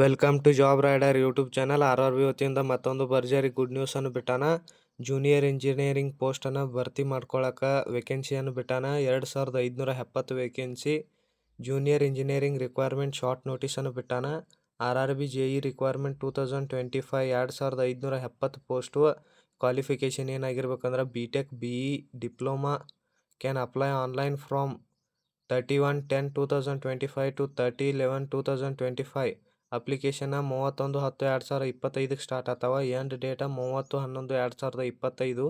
Welcome to Job Rider YouTube channel R R B ವತಿಯಿಂದ ಮತ್ತೊಂದು ಭರ್ಜರಿ ಗುಡ್ ನ್ಯೂಸನ್ನು ಬಿಟ್ಟಾನ. ಜೂನಿಯರ್ ಇಂಜಿನಿಯರಿಂಗ್ ಪೋಸ್ಟನ್ನು ಭರ್ತಿ ಮಾಡ್ಕೊಳಕ್ಕೆ ವೇಕೆನ್ಸಿಯನ್ನು ಬಿಟ್ಟಾನ. ಎರಡು ಸಾವಿರದ ಐದುನೂರ ಎಪ್ಪತ್ತು vacancy junior engineering requirement short ನೋಟಿಸನ್ನು ಬಿಟ್ಟಾನ. R R B J E requirement two thousand twenty five ಎರಡು ಸಾವಿರದ ಐದುನೂರ ಎಪ್ಪತ್ತು post qualification ಏನಾಗಿರ್ಬೇಕಂದ್ರೆ B Tech B E diploma can apply online from thirty one ten two thousand twenty five to thirty eleven two thousand twenty five ಅಪ್ಲಿಕೇಶನ್ನ ಮೂವತ್ತೊಂದು ಹತ್ತು ಎರಡು ಸಾವಿರ ಇಪ್ಪತ್ತೈದಕ್ಕೆ ಸ್ಟಾರ್ಟ್ ಆಗ್ತಾವ. ಎಂಡ್ ಡೇಟ ಮೂವತ್ತು, ಹನ್ನೊಂದು, ಎರಡು ಸಾವಿರದ ಇಪ್ಪತ್ತೈದು.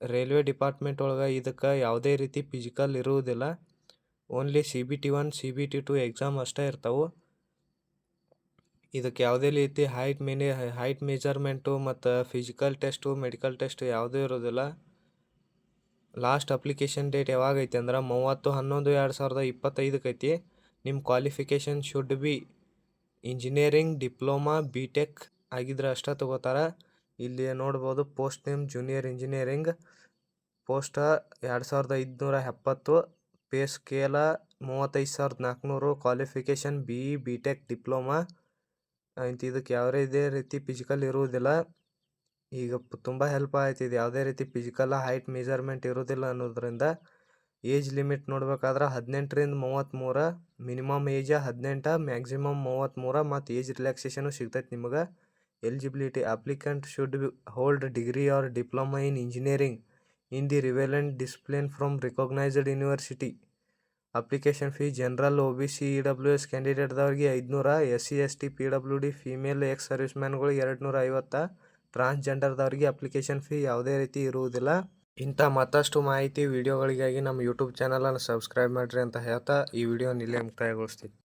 ರೈಲ್ವೆ ಡಿಪಾರ್ಟ್ಮೆಂಟ್ ಒಳಗೆ ಇದಕ್ಕೆ ಯಾವುದೇ ರೀತಿ ಫಿಸಿಕಲ್ ಇರುವುದಿಲ್ಲ. Only C B T one C B T two exam ಅಷ್ಟೇ ಇರ್ತಾವೆ. ಇದಕ್ಕೆ ಯಾವುದೇ ರೀತಿ ಹೈಟ್ ಮೇನೆ ಹೈಟ್ ಮೆಜರ್ಮೆಂಟು ಮತ್ತು ಫಿಸಿಕಲ್ ಟೆಸ್ಟು ಮೆಡಿಕಲ್ ಟೆಸ್ಟು ಯಾವುದೂ ಇರೋದಿಲ್ಲ ಲಾಸ್ಟ್ ಅಪ್ಲಿಕೇಶನ್ ಡೇಟ್ ಯಾವಾಗ ಐತಿ ಅಂದ್ರೆ ಮೂವತ್ತು, ಹನ್ನೊಂದು, ಎರಡು ಸಾವಿರದ ಇಪ್ಪತ್ತೈದಕ್ಕೆ ಐತಿ. ನಿಮ್ಮ qualification should be engineering diploma B tech ಆಗಿದ್ರೆ ಅಷ್ಟೇ ತಗೋತಾರ. ಇಲ್ಲಿ ನೋಡ್ಬೋದು post name junior engineering, post ಎರಡು ಸಾವಿರದ ಐದುನೂರ ಎಪ್ಪತ್ತು, ಪೇ ಸ್ಕೇಲ ಮೂವತ್ತೈದು ಸಾವಿರದ ನಾಲ್ಕುನೂರು qualification B E B Tech diploma ಆಯ್ತು ಇದಕ್ಕೆ ಯಾವುದೇ ರೀತಿ ಫಿಸಿಕಲ್ ಇರುವುದಿಲ್ಲ ಈಗ ತುಂಬ ಹೆಲ್ಪ್ ಆಯ್ತು. ಇದು ಯಾವುದೇ ರೀತಿ ಫಿಸಿಕಲ್ ಹೈಟ್ ಮೆಜರ್ಮೆಂಟ್ ಇರೋದಿಲ್ಲ ಅನ್ನೋದ್ರಿಂದ ಏಜ್ ಲಿಮಿಟ್ ನೋಡ್ಬೇಕಾದ್ರೆ ಹದಿನೆಂಟರಿಂದ ಮೂವತ್ತ್ಮೂರು ಮಿನಿಮಮ್ ಏಜ ಹದಿನೆಂಟು, ಮ್ಯಾಕ್ಸಿಮಮ್ ಮೂವತ್ತ್ಮೂರು ಮತ್ತು ಏಜ್ ರಿಲ್ಯಾಕ್ಸೇಷನು ಸಿಗ್ತೈತೆ ನಿಮಗೆ. Eligibility applicant should be hold degree or diploma in engineering in the relevant discipline from recognised university. Application fee general O B C, E W S ಕ್ಯಾಂಡಿಡೇಟ್ದವ್ರಿಗೆ ಐದುನೂರ S C S T P W D, female ex service ಮ್ಯಾನ್ಗಳಿಗೆ ಎರಡು ನೂರ ಐವತ್ತು ಟ್ರಾನ್ಸ್ಜೆಂಡರ್ದವ್ರಿಗೆ application fee ಯಾವುದೇ ರೀತಿ ಇರುವುದಿಲ್ಲ. ಇಂಥ ಮತ್ತಷ್ಟು ಮಾಹಿತಿ, ವಿಡಿಯೋಗಳಿಗಾಗಿ ನಮ್ಮ ಯೂಟ್ಯೂಬ್ ಚಾನಲನ್ನು ಸಬ್ಸ್ಕ್ರೈಬ್ ಮಾಡಿರಿ ಅಂತ ಹೇಳ್ತಾ ಈ ವಿಡಿಯೋನ ಇಲ್ಲೇ ಮುಕ್ತಾಯಗೊಳಿಸ್ತೀವಿ